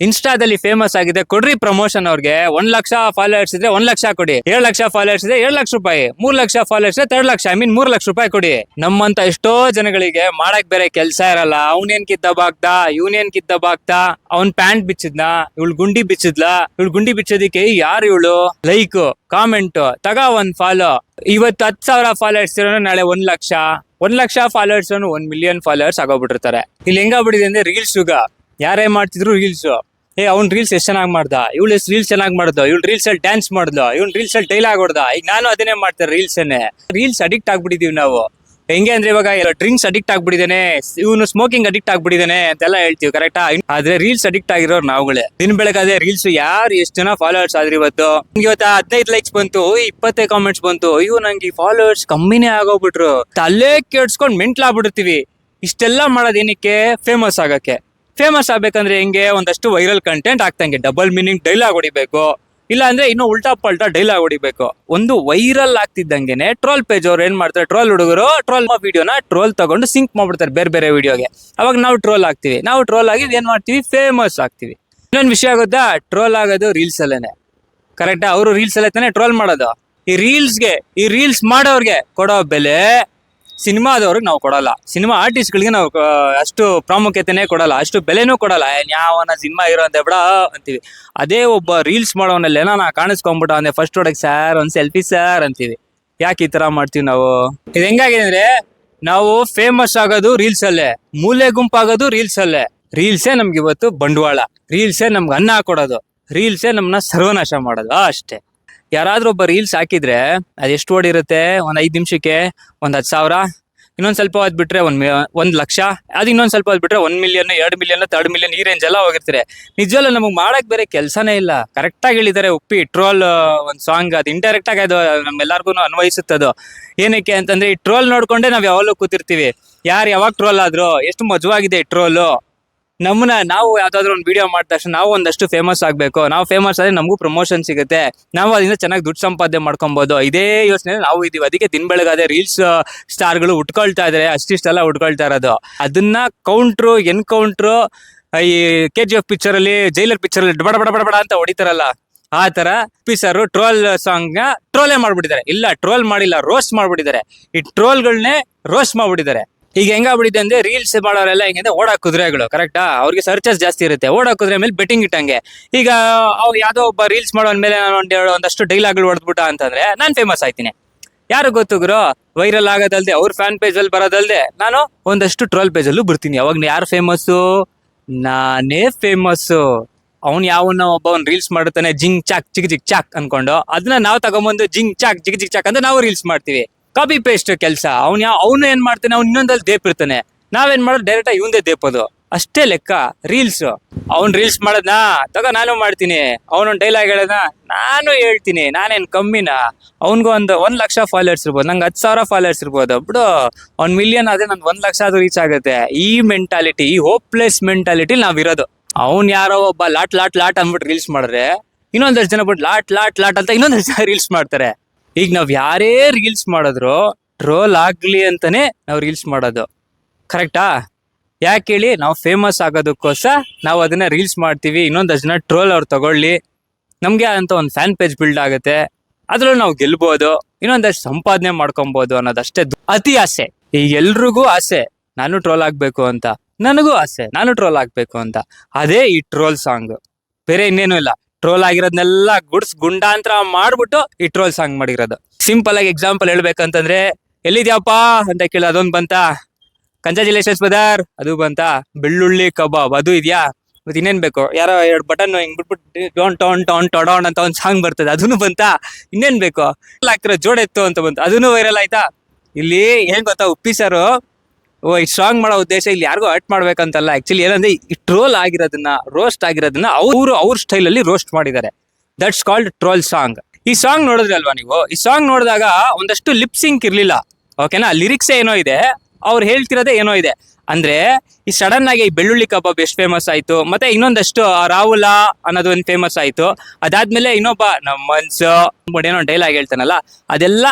ಇನ್ಸ್ಟಾದಲ್ಲಿ famous ಆಗಿದೆ. ಕೊಡ್ರಿ promotion ಅವ್ರಿಗೆ. ಒಂದ್ ಲಕ್ಷ ಫಾಲೋವರ್ಸ್ ಇದ್ರೆ ಒಂದ್ ಲಕ್ಷ ಕೊಡಿ. ಏಳ್ ಲಕ್ಷ ಫಾಲೋವರ್ಸ್ ಇದ್ರೆ ಏಳ್ ಲಕ್ಷ ರೂಪಾಯಿ. ಮೂರ್ ಲಕ್ಷ ಫಾಲೋವರ್ಸ್ ಇದ್ರೆ ಎರಡ್ ಲಕ್ಷ. ಐ ಮೀನ್ ಮೂರ್ ಲಕ್ಷ ರೂಪಾಯಿ ಕೊಡಿ. ನಮ್ಮಂತ ಎಷ್ಟೋ ಜನಗಳಿಗೆ ಮಾಡಕ್ ಬೇರೆ ಕೆಲ್ಸ ಇರಲ್ಲ. ಅವನೇನ್ ಕಿದ್ದಬಾಗ್ದ ಇವನೇನ್ ಕಿದ್ದಬಾಗ್ದ ಅವ್ನ್ ಪ್ಯಾಂಟ್ ಬಿಚ್ಚಿದ್ನ? ಇವಳು ಗುಂಡಿ ಬಿಚ್ಚಿದ್ಲ? ಇವಳು ಗುಂಡಿ ಬಿಚ್ಚೋದಿಕ್ಕೆ ಯಾರು ಇವಳು? ಲೈಕ್ ಕಾಮೆಂಟ್ ತಗ ಒಂದ್ ಫಾಲೋ ಇವತ್ತು ಹತ್ತು ಸಾವಿರ ಫಾಲೋವರ್ಸ್ ಇರೋನು ನಾಳೆ ಒಂದ್ ಲಕ್ಷ. ಒಂದ್ ಲಕ್ಷ ಫಾಲೋವರ್ಸ್ ಒಂದ್ ಮಿಲಿಯನ್ ಫಾಲೋವರ್ಸ್ ಆಗೋಗ್ಬಿಟ್ಟಿರ್ತಾರೆ. ಇಲ್ಲಿ ಹೆಂಗಾಗ್ಬಿಟ್ಟಿದೆ ಅಂದ್ರೆ ರೀಲ್ಸ್ ಯುಗ ಯಾರೇ ಮಾಡ್ತಿದ್ರು ರೀಲ್ಸ್ ಏ, ಅವ್ನ್ ರೀಲ್ಸ್ ಎಷ್ಟು ಚೆನ್ನಾಗಿ ಮಾಡ್ದ? ಇವಳು ಎಷ್ಟು ರೀಲ್ಸ್ ಚೆನ್ನಾಗಿ ಮಾಡ್ದ? ಇವಳು ರೀಲ್ಸ್ ಅಲ್ಲಿ ಡ್ಯಾನ್ಸ್ ಮಾಡ್ದ? ಇವ್ನ್ ರೀಲ್ಸ್ ಅಲ್ಲಿ ಡೈಲಾಗ್ ಹೊಡ್ದ? ಈಗ ನಾನು ಅದನ್ನೇ ಮಾಡ್ತಾರೆ ರೀಲ್ಸ್ ಅನ್ನೇ. ರೀಲ್ಸ್ ಅಡಿಕ್ಟ್ ಆಗ್ಬಿಟ್ಟಿದೀವಿ ನಾವು. ಹೆಂಗೆ ಅಂದ್ರೆ ಇವಾಗ ಡ್ರಿಂಕ್ಸ್ ಅಡಿಕ್ಟ್ ಆಗ್ಬಿಟ್ಟಿದ್ದಾನೆ ಇವನು ಸ್ಮೋಕಿಂಗ್ ಅಡಿಕ್ಟ್ ಆಗ್ಬಿಟ್ಟಿದ್ದಾನೆ ಅಂತೆಲ್ಲ ಹೇಳ್ತೀವಿ ಕರೆಕ್ಟಾ ಆದ್ರೆ ರೀಲ್ಸ್ ಅಡಿಕ್ಟ್ ಆಗಿರೋರು ನಾವುಗಳೇ. ದಿನ ಬೆಳಗಾದ್ರೆ ರೀಲ್ಸ್ ಯಾರು ಎಷ್ಟು ಜನ ಫಾಲೋವರ್ಸ್ ಆದ್ರೆ ಇವತ್ತು? ಇವತ್ತು ಹದಿನೈದು ಲೈಕ್ಸ್ ಬಂತು ಇಪ್ಪತ್ತೈದು ಕಾಮೆಂಟ್ಸ್ ಬಂತು. ಅಯ್ಯೋ, ನಂಗೆ ಫಾಲೋವರ್ಸ್ ಕಮ್ಮಿನೇ ಆಗೋಗ್ಬಿಟ್ರು. ತಲೆ ಕೆಡ್ಸ್ಕೊಂಡ್ ಮೆಂಟ್ಲಾಗ್ಬಿಡ್ತೀವಿ ಇಷ್ಟೆಲ್ಲ ಮಾಡೋದೇನಕ್ಕೆ? ಫೇಮಸ್ ಆಗಕ್ಕೆ. ಫೇಮಸ್ ಆಗ್ಬೇಕಂದ್ರೆ ಹೆಂಗೆ? ಒಂದಷ್ಟು ವೈರಲ್ ಕಂಟೆಂಟ್ ಆಗ್ತಂಗೆ. ಡಬಲ್ ಮೀನಿಂಗ್ ಡೈಲಾಗ್ ಹೊಡಿಬೇಕು. ಇಲ್ಲ ಅಂದ್ರೆ ಇನ್ನು ಉಲ್ಟಾ ಪಲ್ಟಾ ಡೈಲಾಗ್ ಹೊಡಿಬೇಕು. ಒಂದು ವೈರಲ್ ಆಗ್ತಿದ್ದಂಗೆನೆ ಟ್ರೋಲ್ ಪೇಜ್ ಅವ್ರು ಏನ್ ಮಾಡ್ತಾರೆ? ಟ್ರೋಲ್ ಹುಡುಗರು ಟ್ರೋಲ್ ವಿಡಿಯೋನ ಟ್ರೋಲ್ ತಗೊಂಡು ಸಿಂಕ್ ಮಾಡ್ಬಿಡ್ತಾರೆ ಬೇರೆ ಬೇರೆ ವಿಡಿಯೋಗೆ ಅವಾಗ ನಾವು ಟ್ರೋಲ್ ಆಗ್ತೀವಿ. ನಾವು ಟ್ರೋಲ್ ಆಗಿ ಏನ್ ಮಾಡ್ತೀವಿ? ಫೇಮಸ್ ಆಗ್ತೀವಿ. ಇನ್ನೊಂದು ವಿಷಯ ಗೊತ್ತಾ? ಟ್ರೋಲ್ ಆಗೋದು ರೀಲ್ಸ್ ಅಲ್ಲೇನೆ. ಕರೆಕ್ಟಾ ಅವರು ರೀಲ್ಸ್ ಅಲ್ಲೇ ತಾನೇ ಟ್ರೋಲ್ ಮಾಡೋದು. ಈ ರೀಲ್ಸ್ಗೆ ಈ ರೀಲ್ಸ್ ಮಾಡೋರ್ಗೆ ಕೊಡೋ ಬೆಲೆ ಸಿನಿಮಾದವ್ರಿಗೆ ನಾವು ಕೊಡಲ್ಲ. ಸಿನಿಮಾ ಆರ್ಟಿಸ್ಟ್ಗಳಿಗೆ ನಾವು ಅಷ್ಟು ಪ್ರಾಮುಖ್ಯತೆನೇ ಕೊಡಲ್ಲ, ಅಷ್ಟು ಬೆಲೆನೂ ಕೊಡಲ್ಲ. ಯಾವನ ಸಿನಿಮಾ ಇರೋ ಅಂತ ಬಿಡ ಅಂತೀವಿ. ಅದೇ ಒಬ್ಬ ರೀಲ್ಸ್ ಮಾಡೋನಲ್ಲಿ ಏನೋ ನಾ ಕಾಣಿಸ್ಕೊಂಬಿಟ ಅಂದ್ರೆ ಫಸ್ಟ್ ಒಡಕ್ ಸರ್ ಒಂದ್ ಸೆಲ್ಫಿ ಸರ್ ಅಂತೀವಿ. ಯಾಕೆ ಈ ತರ ಮಾಡ್ತೀವಿ ನಾವು? ಇದು ಹೆಂಗಾಗಿದೆ ಅಂದ್ರೆ, ನಾವು ಫೇಮಸ್ ಆಗೋದು ರೀಲ್ಸ್ ಅಲ್ಲೇ ಮೂಲೆ ಗುಂಪಾಗೋದು ರೀಲ್ಸ್ ಅಲ್ಲೇ ರೀಲ್ಸೇ ನಮ್ಗೆ ಇವತ್ತು ಬಂಡವಾಳ. ರೀಲ್ಸೇ ನಮ್ಗೆ ಅನ್ನ ಕೊಡೋದು. ರೀಲ್ಸೇ ನಮ್ಮನ್ನ ಸರ್ವನಾಶ ಮಾಡೋದು, ಅಷ್ಟೇ. ಯಾರಾದ್ರೂ ಒಬ್ಬ ರೀಲ್ಸ್ ಹಾಕಿದ್ರೆ ಅದು ಎಷ್ಟು ಓಡಿರುತ್ತೆ ಒಂದ್ ಐದ್ ನಿಮಿಷಕ್ಕೆ ಒಂದ್ ಹತ್ತು ಸಾವಿರ. ಇನ್ನೊಂದ್ ಸ್ವಲ್ಪ ಹೊತ್ತು ಬಿಟ್ರೆ ಒಂದ್ ಒಂದ್ ಲಕ್ಷ. ಅದು ಇನ್ನೊಂದ್ ಸ್ವಲ್ಪ ಹೊತ್ತು ಬಿಟ್ರೆ ಒಂದ್ ಮಿಲಿಯನ್ ಎರಡ್ ಮಿಲಿಯನ್ ತರ್ಡ್ ಮಿಲಿಯನ್ ಈ ರೇಂಜ್ ಎಲ್ಲ ಹೋಗಿರ್ತಾರೆ. ನಿಜವಲ್ಲ ನಮಗ್ ಮಾಡಕ್ ಬೇರೆ ಕೆಲಸನೇ ಇಲ್ಲ. ಕರೆಕ್ಟ್ ಆಗಿ ಹೇಳಿದ್ದಾರೆ ಉಪ್ಪಿ ಟ್ರೋಲ್ ಒಂದ್ ಸಾಂಗ್ ಅದು. ಇಂಡೈರೆಕ್ಟ್ ಆಗಿ ಅದು ನಮ್ಮೆಲ್ಲರಿಗೂ ಅನ್ವಯಿಸುತ್ತದು ಏನಕ್ಕೆ ಅಂತಂದ್ರೆ ಈ ಟ್ರೋಲ್ ನೋಡ್ಕೊಂಡೆ ನಾವ್ ಯಾವಾಗಲೂ ಕೂತಿರ್ತೀವಿ. ಯಾರು ಯಾವಾಗ ಟ್ರೋಲ್ ಆದ್ರು, ಎಷ್ಟು ಮಜವಾಗಿದೆ ಈ ಟ್ರೋಲು ನಮ್ಮನ್ನ ನಾವು ಯಾವ್ದಾದ್ರು ಒಂದು ವಿಡಿಯೋ ಮಾಡಿದ ತಕ್ಷಣ ನಾವು ಒಂದಷ್ಟು ಫೇಮಸ್ ಆಗ್ಬೇಕು. ನಾವು ಫೇಮಸ್ ಆದ್ರೆ ನಮಗೂ ಪ್ರಮೋಷನ್ ಸಿಗುತ್ತೆ. ನಾವು ಅದರಿಂದ ಚೆನ್ನಾಗಿ ದುಡ್ಡು ಸಂಪಾದನೆ ಮಾಡ್ಕೊಬೋದು. ಇದೇ ಯೋಚನೆ ನಾವು ಇದೀವಿ. ಅದಕ್ಕೆ ದಿನ ಬೆಳಗಾದೆ ರೀಲ್ಸ್ ಸ್ಟಾರ್ಗಳು ಉಟ್ಕೊಳ್ತಾ ಇದಾರೆ. ಅಷ್ಟಿಷ್ಟೆಲ್ಲ ಉಟ್ಕೊಳ್ತಾ ಇರೋದು. ಅದನ್ನ ಕೌಂಟ್ರು ಎನ್ಕೌಂಟ್ರು ಈ ಕೆ ಜಿ ಎಫ್ ಪಿಕ್ಚರ್ ಅಲ್ಲಿ ಜೈಲರ್ ಪಿಕ್ಚರ್ ಅಲ್ಲಿ ಬಡ ಬಡ ಬಡ ಬಡ ಅಂತ ಹೊಡಿತಾರಲ್ಲ, ಆ ತರ ಪಿಸರು ಟ್ರೋಲ್ ಸಾಂಗ್ನ ಟ್ರೋಲೇ ಮಾಡ್ಬಿಟ್ಟಿದ್ದಾರೆ. ಇಲ್ಲ ಟ್ರೋಲ್ ಮಾಡಿಲ್ಲ ರೋಸ್ಟ್ ಮಾಡ್ಬಿಟ್ಟಿದ್ದಾರೆ. ಈ ಟ್ರೋಲ್ಗಳನ್ನೇ ರೋಸ್ಟ್ ಮಾಡ್ಬಿಟ್ಟಿದ್ದಾರೆ. ಈಗ ಹೆಂಗಾಗ್ಬಿಟ್ಟಿದೆ ಅಂದ್ರೆ ರೀಲ್ಸ್ ಮಾಡೋರೆಲ್ಲ ಹೆಂಗಂದ್ರೆ ಓಡಾ ಕುದುರೆಗಳು ಕರೆಕ್ಟಾ ಅವ್ರಿಗೆ ಸರ್ಚಸ್ ಜಾಸ್ತಿ ಇರುತ್ತೆ. ಓಡಾ ಕುದುರೆ ಮೇಲೆ ಬೆಟ್ಟಿಂಗ್ ಇಟ್ಟಂಗೆ. ಈಗ ಅವ್ ಯಾವ್ದೋ ಒಬ್ಬ ರೀಲ್ಸ್ ಮಾಡೋನ್ ಮೇಲೆ ನಾನು ಒಂದ್ ಒಂದಷ್ಟು ಡೈಲಾಗ್ಗಳು ಹೊಡೆದ್ಬಿಟ್ಟ ಅಂತಂದ್ರೆ ನಾನು ಫೇಮಸ್ ಆಯ್ತೀನಿ. ಯಾರು ಗೊತ್ತು ಗುರು? ವೈರಲ್ ಆಗೋದಲ್ದೆ, ಅವ್ರ ಫ್ಯಾನ್ ಪೇಜಲ್ಲಿ ಬರೋದಲ್ದೆ ನಾನು ಒಂದಷ್ಟು ಟ್ರೋಲ್ ಪೇಜಲ್ಲೂ ಬರ್ತೀನಿ ಅವಾಗ ಯಾರು ಫೇಮಸ್ಸು ನಾನೇ ಫೇಮಸ್ಸು ಅವ್ನ್ ಯಾವನ್ನ ಒಬ್ಬ ಅವ್ನು ರೀಲ್ಸ್ ಮಾಡುತ್ತಾನೆ, ಜಿಂಗ್ ಚಾಕ್, ಚಿಕ್ ಚಿಕ್, ಚಾಕ್ ಅನ್ಕೊಂಡು. ಅದನ್ನ ನಾವು ತಗೊಂಬಂದು ಜಿಂಗ್ ಚಾಕ್, ಜಿಗ್ ಜಿಗ್, ಚಾಕ್ ಅಂತ ನಾವು ರೀಲ್ಸ್ ಮಾಡ್ತೀವಿ. ಕಾಪಿ ಪೇಸ್ಟ್ ಕೆಲಸ. ಅವ್ನು ಯಾವ ಅವನು ಏನ್ ಮಾಡ್ತಾನೆ? ಅವ್ನು ಇನ್ನೊಂದಲ್ಲಿ ದೇಪ್ ಇರ್ತಾನೆ ನಾವೇನ್ ಮಾಡೋದು? ಡೈರೆಕ್ಟ್ ಆಗಿ ಇವಂದೇ ದೇಪೋದು. ಅಷ್ಟೇ ಲೆಕ್ಕ. ರೀಲ್ಸ್ ಅವ್ನು ರೀಲ್ಸ್ ಮಾಡದ್ನಾ? ತಗೋ, ನಾನು ಮಾಡ್ತೀನಿ. ಅವನೊಂದು ಡೈಲಾಗ್ ಹೇಳೋದ ನಾನು ಹೇಳ್ತೀನಿ. ನಾನೇನ್ ಕಮ್ಮಿನ? ಅವ್ನಿಗೂ ಒಂದು ಒಂದು ಲಕ್ಷ ಫಾಲೋವರ್ಸ್ ಇರ್ಬೋದು. ನಂಗೆ ಹತ್ತು ಸಾವಿರ ಫಾಲೋವರ್ಸ್ ಇರ್ಬೋದು. ಬಿಡು. ಒಂದ್ ಮಿಲಿಯನ್ ಆದ್ರೆ ನನ್ ಒಂದು ಲಕ್ಷ ಆದ್ರೂ ರೀಚ್ ಆಗುತ್ತೆ. ಈ ಮೆಂಟಾಲಿಟಿ ಈ ಹೋಪ್ಲೆಸ್ ಮೆಂಟಾಲಿಟಿ ನಾವಿರೋದು. ಅವ್ನು ಯಾರೋ ಒಬ್ಬ ಲಾಟ್ ಲಾಟ್ ಲಾಟ್ ಅಂದ್ಬಿಟ್ಟು ರೀಲ್ಸ್ ಮಾಡಿದ್ರೆ ಇನ್ನೊಂದಷ್ಟು ಜನ ಬಿಟ್ಟು ಲಾಟ್ ಲಾಟ್ ಲಾಟ್ ಅಂತ ಇನ್ನೊಂದಷ್ಟು ಜನ ರೀಲ್ಸ್ ಮಾಡ್ತಾರೆ. ಈಗ ನಾವು ಯಾರೇ ರೀಲ್ಸ್ ಮಾಡಿದ್ರು ಟ್ರೋಲ್ ಆಗಲಿ ಅಂತಾನೆ ನಾವು ರೀಲ್ಸ್ ಮಾಡೋದು. ಕರೆಕ್ಟಾ ಯಾಕೆ ಹೇಳಿ? ನಾವು ಫೇಮಸ್ ಆಗೋದಕ್ಕೋಸ್ಕರ ನಾವು ಅದನ್ನ ರೀಲ್ಸ್ ಮಾಡ್ತೀವಿ ಇನ್ನೊಂದಷ್ಟು ಜನ ಟ್ರೋಲ್ ಅವ್ರು ತಗೊಳ್ಳಿ. ನಮಗೆ ಅಂತ ಒಂದು ಫ್ಯಾನ್ ಪೇಜ್ ಬಿಲ್ಡ್ ಆಗುತ್ತೆ. ಅದ್ರಲ್ಲೂ ನಾವು ಗೆಲ್ಬೋದು ಇನ್ನೊಂದಷ್ಟು ಸಂಪಾದನೆ ಮಾಡ್ಕೊಬೋದು ಅನ್ನೋದಷ್ಟೇ ಅತಿ ಆಸೆ. ಈಗ ಎಲ್ರಿಗೂ ಆಸೆ, ನಾನು ಟ್ರೋಲ್ ಆಗಬೇಕು ಅಂತ. ನನಗೂ ಆಸೆ, ನಾನು ಟ್ರೋಲ್ ಆಗಬೇಕು ಅಂತ. ಅದೇ ಈ ಟ್ರೋಲ್ ಸಾಂಗ್ ಬೇರೆ ಇನ್ನೇನು ಇಲ್ಲ. ಟ್ರೋಲ್ ಆಗಿರೋದ್ನೆಲ್ಲ ಗುಡ್ಸ್ ಗುಂಡಾಂತರ ಮಾಡ್ಬಿಟ್ಟು ಈ ಟ್ರೋಲ್ ಸಾಂಗ್ ಮಾಡಿರೋದು. ಸಿಂಪಲ್ ಆಗಿ ಎಕ್ಸಾಂಪಲ್ ಹೇಳ್ಬೇಕಂತಂದ್ರೆ, ಎಲ್ಲಿದ್ಯಾಪ್ಪ ಅಂತ ಕೇಳಿ, ಅದೊಂದು ಬಂತ? ಕಂಚಾಜಿಲೇಶಸ್ ಬದಾರ್ ಅದು ಬಂತ? ಬೆಳ್ಳುಳ್ಳಿ ಕಬಾಬ್, ಅದು ಇದೆಯಾ? ಮತ್ತೆ ಇನ್ನೇನ್ ಬೇಕು? ಯಾರೋ ಎರಡು ಬಟನ್ ಹಿಂಗ್ ಬಿಟ್ಬಿಟ್ಟು ಡೋನ್ ಟೋನ್ ಟೋನ್ ಟೊಡೋಣ ಅಂತ ಒಂದು ಸಾಂಗ್ ಬರ್ತದೆ ಅದನ್ನು ಬಂತ? ಇನ್ನೇನ್ ಬೇಕು? ಹಾಕಿರೋ ಜೋಡೆತ್ತು ಅಂತ ಬಂತು ಅದನ್ನು ವೈರಲ್ ಆಯ್ತಾ? ಇಲ್ಲಿ ಏನ್ ಗೊತ್ತಾ, ಉಪ್ಪಿ ಸರ್ ಈ ಸಾಂಗ್ ಮಾಡೋ ಉದ್ದೇಶ ಇಲ್ಲಿ ಯಾರಿಗೂ ಹರ್ಟ್ ಮಾಡ್ಬೇಕಂತಲ್ಲ. ಆಕ್ಚುಲಿ ಏನಂದ್ರೆ, ಈ ಟ್ರೋಲ್ ಆಗಿರೋದನ್ನ ರೋಸ್ಟ್ ಆಗಿರೋದನ್ನ ಅವರು ಅವ್ರ ಸ್ಟೈಲ್ ಅಲ್ಲಿ ರೋಸ್ಟ್ ಮಾಡಿದ್ದಾರೆ. ದಟ್ಸ್ ಕಾಲ್ಡ್ ಟ್ರೋಲ್ ಸಾಂಗ್ ಈ ಸಾಂಗ್ ನೋಡಿದ್ರೆ ಅಲ್ವಾ ನೀವು? ಈ ಸಾಂಗ್ ನೋಡಿದಾಗ ಒಂದಷ್ಟು ಲಿಪ್ ಸಿಂಕ್ ಇರ್ಲಿಲ್ಲ. ಓಕೆನಾ ಲಿರಿಕ್ಸ್ ಏನೋ ಇದೆ, ಅವ್ರು ಹೇಳ್ತಿರೋದೇ ಏನೋ ಇದೆ. ಅಂದ್ರೆ, ಈ ಸಡನ್ ಆಗಿ ಈ ಬೆಳ್ಳುಳ್ಳಿ ಕಬಾಬ್ ಎಷ್ಟು ಫೇಮಸ್ ಆಯ್ತು, ಮತ್ತೆ ಇನ್ನೊಂದಷ್ಟು ರಾಹುಲ ಅನ್ನೋದು ಒಂದು ಫೇಮಸ್ ಆಯ್ತು. ಅದಾದ್ಮೇಲೆ ಇನ್ನೊಬ್ಬ ನಮ್ಮ ಮನ್ಸು ಏನೋ ಡೈಲಾಗ್ ಹೇಳ್ತಾನಲ್ಲ, ಅದೆಲ್ಲ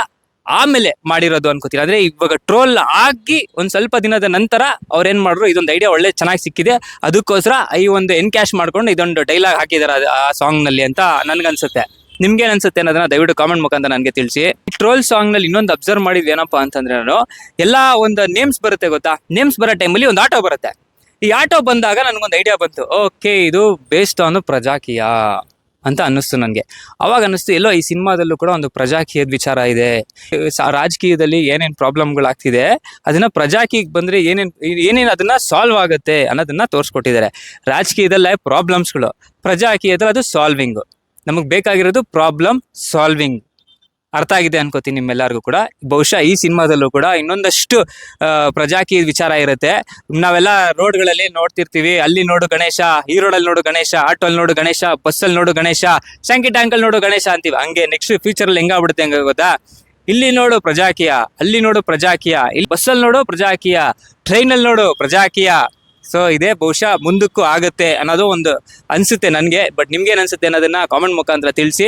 ಆಮೇಲೆ ಮಾಡಿರೋದು ಅನ್ಕೋತೀನಿ ಅಂದ್ರೆ ಇವಾಗ ಟ್ರೋಲ್ ಆಗಿ ಒಂದ್ ಸ್ವಲ್ಪ ದಿನದ ನಂತರ ಅವ್ರ ಏನ್ ಮಾಡ್ರು, ಇದೊಂದು ಐಡಿಯಾ ಒಳ್ಳೆ ಚೆನ್ನಾಗಿ ಸಿಕ್ಕಿದೆ. ಅದಕ್ಕೋಸ್ಕರ ಈ ಒಂದು ಎನ್ ಕ್ಯಾಶ್ ಮಾಡ್ಕೊಂಡು ಇದೊಂದು ಡೈಲಾಗ್ ಹಾಕಿದಾರೆ ಆ ಸಾಂಗ್ನಲ್ಲಿ ಅಂತ ನನ್ಗನ್ಸುತ್ತೆ. ನಿಮ್ಗೆ ಅನ್ಸುತ್ತೆ ಅನ್ನೋದನ್ನ ದಯವಿಟ್ಟು ಕಾಮೆಂಟ್ ಮುಖಾಂತರ ನನಗೆ ತಿಳಿಸಿ. ಟ್ರೋಲ್ ಸಾಂಗ್ನಲ್ಲಿ ಇನ್ನೊಂದು ಅಬ್ಸರ್ವ್ ಮಾಡಿದ್ ಏನಪ್ಪಾ ಅಂತಂದ್ರೆ ನಾನು, ಎಲ್ಲಾ ಒಂದು ನೇಮ್ಸ್ ಬರುತ್ತೆ ಗೊತ್ತಾ? ನೇಮ್ಸ್ ಬರೋ ಟೈಮಲ್ಲಿ ಒಂದು ಆಟೋ ಬರುತ್ತೆ. ಈ ಆಟೋ ಬಂದಾಗ ನನಗೊಂದು ಐಡಿಯಾ ಬಂತು. ಓಕೆ ಇದು ಬೇಸ್ಡ್ ಆನ್ ಪ್ರಜಾಕೀಯ. ಅಂತ ಅನ್ನಿಸ್ತು ನನಗೆ. ಅವಾಗ ಅನ್ನಿಸ್ತು, ಎಲ್ಲೋ ಈ ಸಿನಿಮಾದಲ್ಲೂ ಕೂಡ ಒಂದು ಪ್ರಜಾಕೀಯದ ವಿಚಾರ ಇದೆ. ರಾಜಕೀಯದಲ್ಲಿ ಏನೇನು ಪ್ರಾಬ್ಲಮ್ಗಳಾಗ್ತಿದೆ, ಅದನ್ನ ಪ್ರಜಾಕೀಯಕ್ಕೆ ಬಂದ್ರೆ ಏನೇನ್, ಏನೇನು ಅದನ್ನು ಸಾಲ್ವ್ ಆಗುತ್ತೆ ಅನ್ನೋದನ್ನು ತೋರಿಸ್ಕೊಟ್ಟಿದ್ದಾರೆ. ರಾಜಕೀಯದಲ್ಲೇ ಪ್ರಾಬ್ಲಮ್ಸ್ಗಳು ಪ್ರಜಾಕೀಯದಲ್ಲಿ ಅದು ಸಾಲ್ವಿಂಗು ನಮಗೆ ಬೇಕಾಗಿರೋದು ಪ್ರಾಬ್ಲಮ್ ಸಾಲ್ವಿಂಗ್ ಅರ್ಥ ಆಗಿದೆ ಅನ್ಕೋತೀನಿ ನಿಮ್ಮೆಲ್ಲರಿಗೂ ಕೂಡ. ಬಹುಶಃ ಈ ಸಿನಿಮಾದಲ್ಲೂ ಕೂಡ ಇನ್ನೊಂದಷ್ಟು ಪ್ರಜಾಕಿ ವಿಚಾರ ಇರುತ್ತೆ. ನಾವೆಲ್ಲ ರೋಡ್ಗಳಲ್ಲಿ ನೋಡ್ತಿರ್ತೀವಿ. ಅಲ್ಲಿ ನೋಡು ಗಣೇಶ, ಈ ರೋಡಲ್ಲಿ ನೋಡು ಗಣೇಶ ಆಟೋಲ್ಲಿ ನೋಡು ಗಣೇಶ, ಬಸ್ಸಲ್ಲಿ ನೋಡು ಗಣೇಶ ಶಂಕಿ ಟ್ಯಾಂಕಲ್ಲಿ ನೋಡು ಗಣೇಶ ಅಂತೀವಿ. ಹಂಗೆ ನೆಕ್ಸ್ಟ್ ಫ್ಯೂಚರಲ್ಲಿ ಹೆಂಗಾಗ್ಬಿಡುತ್ತೆ ಹಂಗ ಗೊತ್ತಾ? ಇಲ್ಲಿ ನೋಡು ಪ್ರಜಾಕೀಯ, ಅಲ್ಲಿ ನೋಡು ಪ್ರಜಾಕೀಯ, ಇಲ್ಲಿ ಬಸ್ಸಲ್ಲಿ ನೋಡು ಪ್ರಜಾಕೀಯ, ಟ್ರೈನಲ್ಲಿ ನೋಡು ಪ್ರಜಾಕೀಯ. ಸೊ ಇದೇ ಬಹುಶಃ ಮುಂದಕ್ಕೂ ಆಗುತ್ತೆ ಅನ್ನೋದು ಒಂದು ಅನ್ಸುತ್ತೆ ನನಗೆ. ಬಟ್ ನಿಮ್ಗೇನ್ ಅನ್ಸುತ್ತೆ ಅನ್ನೋದನ್ನ ಕಾಮೆಂಟ್ ಮುಖಾಂತರ ತಿಳಿಸಿ.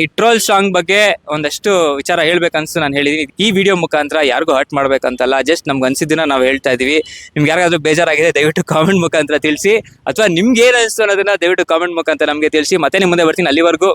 ಈ ಟ್ರೋಲ್ ಸಾಂಗ್ ಬಗ್ಗೆ ಒಂದಷ್ಟು ವಿಚಾರ ಹೇಳ್ಬೇಕನ್ಸು ನಾನು ಹೇಳಿದೀನಿ. ಈ ವಿಡಿಯೋ ಮುಖಾಂತರ ಯಾರಿಗೂ ಹರ್ಟ್ ಮಾಡ್ಬೇಕಂತಲ್ಲ ಜಸ್ಟ್ ನಮ್ಗೆ ಅನ್ಸಿದ್ದನ್ನ ನಾವು ಹೇಳ್ತಾ ಇದೀವಿ ನಿಮ್ಗೆ ಯಾರಾದ್ರೂ ಬೇಜಾರಾಗಿದೆ, ದಯವಿಟ್ಟು ಕಾಮೆಂಟ್ ಮುಖಾಂತರ ತಿಳಿಸಿ. ಅಥವಾ ನಿಮ್ಗೆ ಏನ್ ಅನಿಸ್ತು ಅನ್ನೋದನ್ನ ದಯವಿಟ್ಟು ಕಾಮೆಂಟ್ ಮುಖಾಂತರ ನಮಗೆ ತಿಳಿಸಿ. ಮತ್ತೆ ನಿಮ್ಮ ಮುಂದೆ ಬರ್ತೀನಿ. ಅಲ್ಲಿವರೆಗೂ